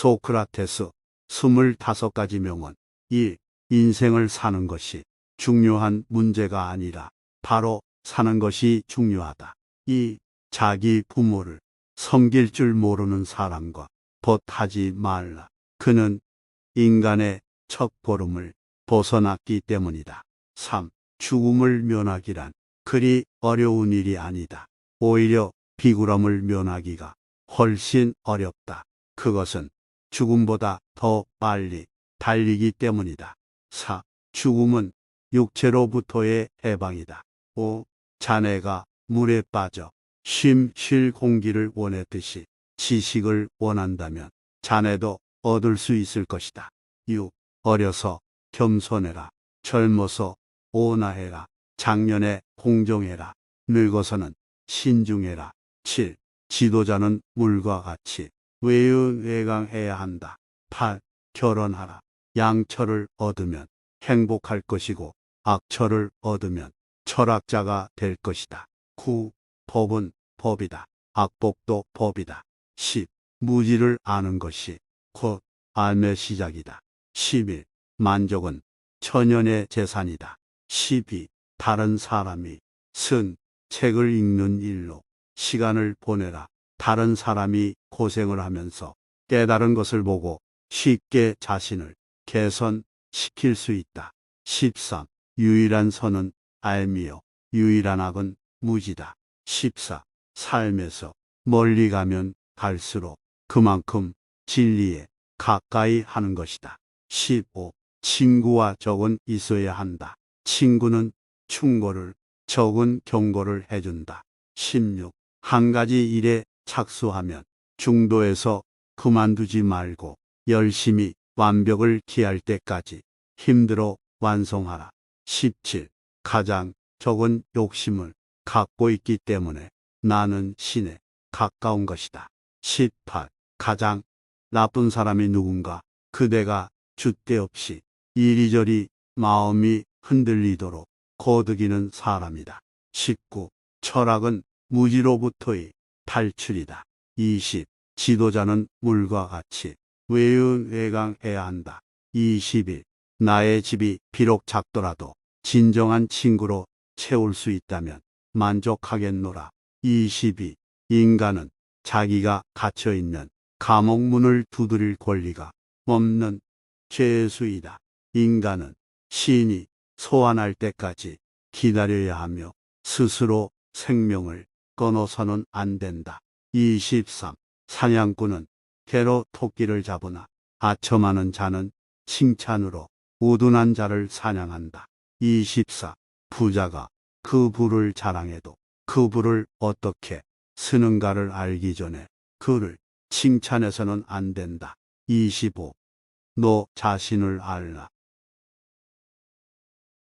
소크라테스 25가지 명언 1. 인생을 사는 것이 중요한 문제가 아니라 바로 사는 것이 중요하다. 2. 자기 부모를 섬길 줄 모르는 사람과 벗하지 말라. 그는 인간의 첫 보름을 벗어났기 때문이다. 3. 죽음을 면하기란 그리 어려운 일이 아니다. 오히려 비굴함을 면하기가 훨씬 어렵다. 그것은 죽음보다 더 빨리 달리기 때문이다. 4. 죽음은 육체로부터의 해방이다. 5. 자네가 물에 빠져 쉼 쉴 공기를 원했듯이 지식을 원한다면 자네도 얻을 수 있을 것이다. 6. 어려서 겸손해라. 젊어서 온화해라. 작년에 공정해라. 늙어서는 신중해라. 7. 지도자는 물과 같이 외유외강해야 한다. 8. 결혼하라. 양처를 얻으면 행복할 것이고 악처를 얻으면 철학자가 될 것이다. 9. 법은 법이다. 악법도 법이다. 10. 무지를 아는 것이 곧 알의 시작이다. 11. 만족은 천연의 재산이다. 12. 다른 사람이 쓴 책을 읽는 일로 시간을 보내라. 다른 사람이 고생을 하면서 깨달은 것을 보고 쉽게 자신을 개선시킬 수 있다. 13. 유일한 선은 알미요. 유일한 악은 무지다. 14. 삶에서 멀리 가면 갈수록 그만큼 진리에 가까이 하는 것이다. 15. 친구와 적은 있어야 한다. 친구는 충고를, 적은 경고를 해준다. 16. 한 가지 일에 착수하면 중도에서 그만두지 말고 열심히 완벽을 기할 때까지 힘들어 완성하라. 17. 가장 적은 욕심을 갖고 있기 때문에 나는 신에 가까운 것이다. 18. 가장 나쁜 사람이 누군가 그대가 줏대 없이 이리저리 마음이 흔들리도록 거드기는 사람이다. 19. 철학은 무지로부터의 탈출이다. 20. 지도자는 물과 같이 외유외강해야 한다. 21. 나의 집이 비록 작더라도 진정한 친구로 채울 수 있다면 만족하겠노라. 22. 인간은 자기가 갇혀있는 감옥문을 두드릴 권리가 없는 죄수이다. 인간은 신이 소환할 때까지 기다려야 하며 스스로 생명을 끊어서는 안 된다. 23. 사냥꾼은 개로 토끼를 잡으나 아첨하는 자는 칭찬으로 우둔한 자를 사냥한다. 24. 부자가 그 부를 자랑해도 그 부를 어떻게 쓰는가를 알기 전에 그를 칭찬해서는 안 된다. 25. 너 자신을 알라.